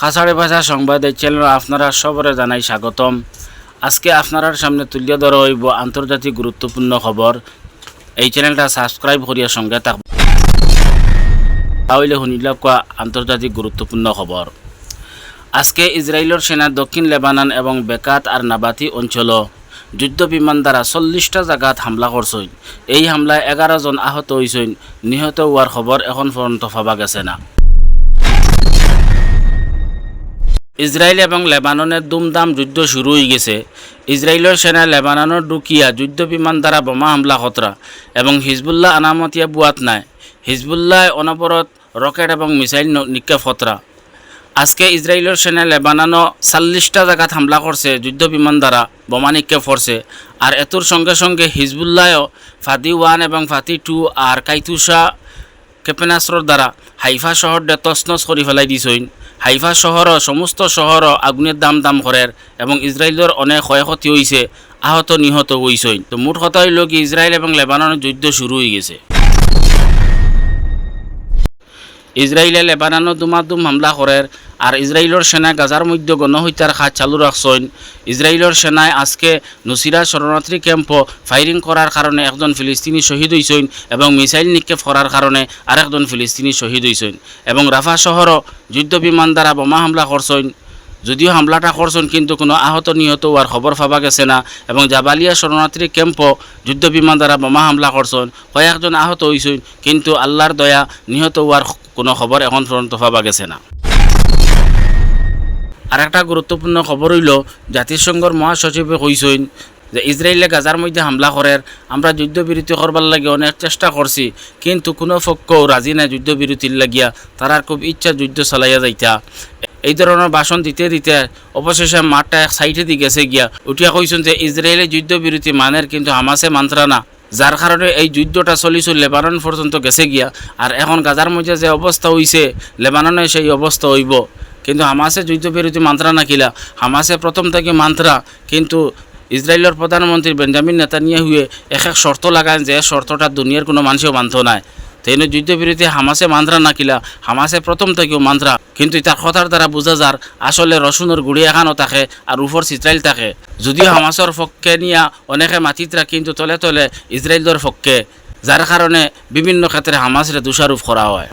খাসাড়ে ভাষা সংবাদ এই চ্যানেল আপনারা সবরে জানাই স্বাগতম। আজকে আপনার সামনে তুলিয়া ধরা হইব আন্তর্জাতিক গুরুত্বপূর্ণ খবর। এই চ্যানেলটা সাবস্ক্রাইব করিয়া সঙ্গে থাকবে। তাহলে শুনিলা কোৱা আন্তর্জাতিক গুরুত্বপূর্ণ খবর। আজকে ইসরায়েলের সেনা দক্ষিণ লেবানন এবং বেকাত আর নাবাতি অঞ্চল যুদ্ধ বিমান দ্বারা চল্লিশটা জায়গাত হামলা করছইন এই হামলায় এগারো জন আহত হয়েছেন নিহত হওয়ার খবর এখন পর্যন্ত পাওয়া গেছে না। ইসরায়েল এবং লেবাননের দুমদাম যুদ্ধ শুরু হয়ে গেছে। ইসরায়েলের সেনা লেবাননের ডুকিয়া যুদ্ধ বিমান দ্বারা বোমা হামলা খতরা এবং হিজবুল্লাহ আনামতিয়া বুয়াত নাই। হিজবুল্লাহ অনবরত রকেট এবং মিসাইল নিক্ষেপ খতরা আজকে ইসরায়েলের সেনা লেবানানো চাল্লিশটা জায়গাত হামলা করছে যুদ্ধ বিমান দ্বারা বোমা নিক্ষেপ করছে আর এতর সঙ্গে সঙ্গে হিজবুল্লাহও ফাতি ওয়ান এবং ফাতি টু আর কাইতুসা ক্ষেপণাস্ত্রর দ্বারা হাইফা শহরটা তছনছ করে ফেলাই দিছইন হাইফা শহর সমস্ত শহর আগুনের দাম দাম করের এবং ইসরায়েলের অনেক ক্ষয়ক্ষতি হয়েছে আহত নিহত হয়েছে তো মোট কথা হইল কি ইসরায়েল এবং লেবাননের যুদ্ধ শুরু হয়ে গেছে। ইসরায়েলে লেবাননত দুমাদুম হামলা করের আর ইসরায়েলের সেনা গাজার মধ্যে গণহত্যার কাজ চালু রাখছেন। ইসরায়েলের সেনায় আজকে নুসিরা শরণার্থী ক্যাম্প ফায়ারিং করার কারণে একজন ফিলিস্তিনি শহীদ হয়েছেন এবং মিসাইল নিক্ষেপ করার কারণে আরেকজন ফিলিস্তিনি শহীদ হয়েছেন এবং রাফা শহরও যুদ্ধ বিমান দ্বারা বোমা হামলা করছেন। যদিও হামলাটা করছেন, কিন্তু কোনো আহত নিহত হওয়ার খবর পাওয়া গেছে না এবং জাবালিয়া শরণার্থী ক্যাম্পও যুদ্ধ বিমান দ্বারা বোমা হামলা করছেন। কয়েকজন আহত হয়েছেন কিন্তু আল্লাহর দয়া নিহত হওয়ার কোনো খবর এখন পর্যন্ত পাওয়া গেছে না। আর একটা গুরুত্বপূর্ণ খবর হইল জাতিসংঘর মহাসচিবে কইসইন যে ইসরায়েলে গাজার মধ্যে হামলা করার আমরা যুদ্ধবিরতি করবার লাগে অনেক চেষ্টা করছি কিন্তু কোনো পক্ষও রাজি নাই যুদ্ধবিরতির লাগিয়া। তারার খুব ইচ্ছা যুদ্ধ চালাইয়া যাইতা। এই ধরনের ভাষণ দিতে দিতে অবশেষে মাঠটা এক সাইডে দি গেছে গিয়া। উঠিয়া কইছেন যে ইসরায়েলে যুদ্ধবিরতি মানের কিন্তু হামাসে মান্ত্রা না। যার কারণে এই যুদ্ধটা চলিছিল লেবানন পর্যন্ত গেছে গিয়া। আর এখন গাজার মধ্যে যে অবস্থা হইছে লেবাননে সেই অবস্থা হইব। কিন্তু হামাসে যুদ্ধবিরতি মান্ত্রা নাকিলা হামাসে প্রথম থেকে মান্ত্রা, কিন্তু ইসরায়েলের প্রধানমন্ত্রী বেঞ্জামিন নেতানিয়াহুয়ে এক এক শর্ত লাগান যে শর্তটা দুনিয়ার কোনো মানুষও মানত নাই। তেনে যুদ্ধবিরতি হামাসে মান্ত্রা নাকিলা হামাসে প্রথম থেকেও মান্ত্রা, কিন্তু তার কথার দ্বারা বোঝা যার আসলে রসুনের গুড়ি এখানো থাকে আর উপর চিত্রাইল থাকে। যদিও হামাসের পক্ষে নিয়া অনেকে মাতিতরা কিন্তু তলে তলে ইসরায়েলের পক্ষে যার কারণে বিভিন্ন ক্ষেত্রে হামাসরে দোষারোপ করা হয়।